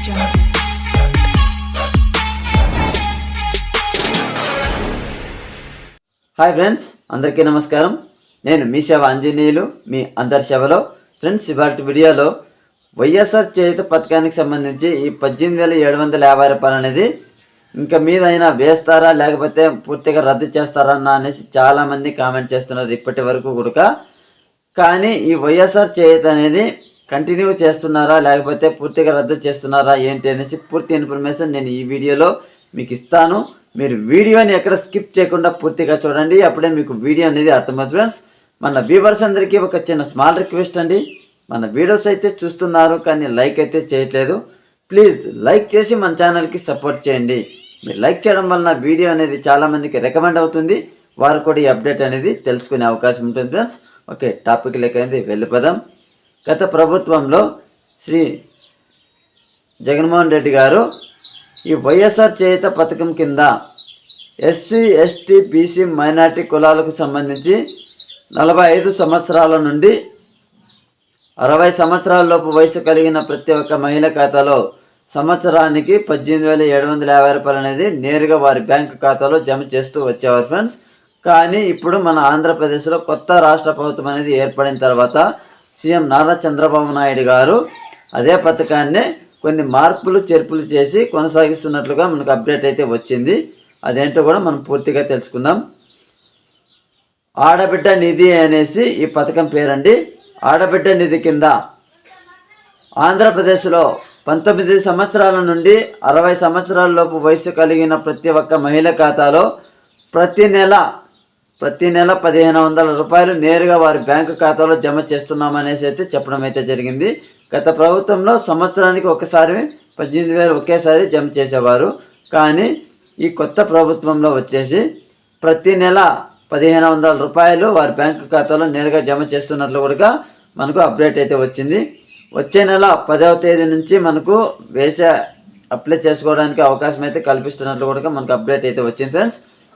Hi friends అందరికీ నమస్కారం. నేను మీ సేవ అంజనీయులు మీ అందరి సేవలో. ఫ్రెండ్స్ ఇవాటి వీడియోలో వైఎస్ఆర్ చేయుత పథకానికి సంబంధించి ఈ పద్దెనిమిది వేల ఏడు వందల యాభై రూపాయలు అనేది ఇంకా మీద అయినా వేస్తారా లేకపోతే పూర్తిగా రద్దు చేస్తారా అన్న అనేసి చాలామంది కామెంట్ చేస్తున్నారు ఇప్పటి వరకు కూడా. కానీ ఈ వైఎస్ఆర్ చేయుత అనేది కంటిన్యూ చేస్తున్నారా? లేకపోతే పూర్తిగా రద్దు చేస్తున్నారా? ఏంటి అనేసి పూర్తి ఇన్ఫర్మేషన్ నేను ఈ వీడియోలో మీకు ఇస్తాను. మీరు వీడియోని ఎక్కడ స్కిప్ చేయకుండా పూర్తిగా చూడండి. అప్పుడే మీకు వీడియో అనేది అర్థమవుతుంది ఫ్రెండ్స్. మన వ్యూవర్స్ అందరికీ ఒక చిన్న స్మాల్ రిక్వెస్ట్ అండి. మన వీడియోస్ అయితే చూస్తున్నారు కానీ లైక్ అయితే చేయట్లేదు. ప్లీజ్ లైక్ చేసి మన ఛానల్కి సపోర్ట్ చేయండి. మీరు లైక్ చేయడం వలన వీడియో అనేది చాలామందికి రికమెండ్ అవుతుంది. వారు కూడా ఈ అప్డేట్ అనేది తెలుసుకునే అవకాశం ఉంటుంది ఫ్రెండ్స్. ఓకే టాపిక్ లెక్క అనేది వెళ్ళిపోదాం. గత ప్రభుత్వంలో శ్రీ జగన్మోహన్ రెడ్డి గారు ఈ వైఎస్ఆర్ చేయుత పథకం కింద ఎస్సీ ఎస్టీ బీసీ మైనార్టీ కులాలకు సంబంధించి నలభై ఐదు సంవత్సరాల నుండి అరవై సంవత్సరాలలోపు వయసు కలిగిన ప్రతి ఒక్క మహిళ ఖాతాలో సంవత్సరానికి పద్దెనిమిది వేల ఏడు వందల యాభై రూపాయలు అనేది నేరుగా వారి బ్యాంకు ఖాతాలో జమ చేస్తూ వచ్చేవారు ఫ్రెండ్స్. కానీ ఇప్పుడు మన ఆంధ్రప్రదేశ్లో కొత్త రాష్ట్ర ప్రభుత్వం అనేది ఏర్పడిన తర్వాత సీఎం నారా చంద్రబాబు నాయుడు గారు అదే పథకాన్ని కొన్ని మార్పులు చేర్పులు చేసి కొనసాగిస్తున్నట్లుగా మనకు అప్డేట్ అయితే వచ్చింది. అదేంటో కూడా మనం పూర్తిగా తెలుసుకుందాం. ఆడబిడ్డ నిధి అనేసి ఈ పథకం పేరండి. ఆడబిడ్డ నిధి కింద ఆంధ్రప్రదేశ్లో పంతొమ్మిది సంవత్సరాల నుండి అరవై సంవత్సరాల లోపు వయసు కలిగిన ప్రతి ఒక్క మహిళ ఖాతాలో ప్రతి నెల ప్రతి నెల పదిహేను వందల రూపాయలు నేరుగా వారి బ్యాంకు ఖాతాలో జమ చేస్తున్నామనేసి అయితే చెప్పడం అయితే జరిగింది. గత ప్రభుత్వంలో సంవత్సరానికి ఒకసారి పద్దెనిమిది వేలు ఒకేసారి జమ చేసేవారు. కానీ ఈ కొత్త ప్రభుత్వంలో వచ్చేసి ప్రతి నెల పదిహేను వందల రూపాయలు వారి బ్యాంకు ఖాతాలో నేరుగా జమ చేస్తున్నట్లు కూడా మనకు అప్డేట్ అయితే వచ్చింది. వచ్చే నెల పదవ తేదీ నుంచి మనకు వేసే అప్లై చేసుకోవడానికి అవకాశం అయితే కల్పిస్తున్నట్లు కూడా మనకు అప్డేట్ అయితే వచ్చింది ఫ్రెండ్స్.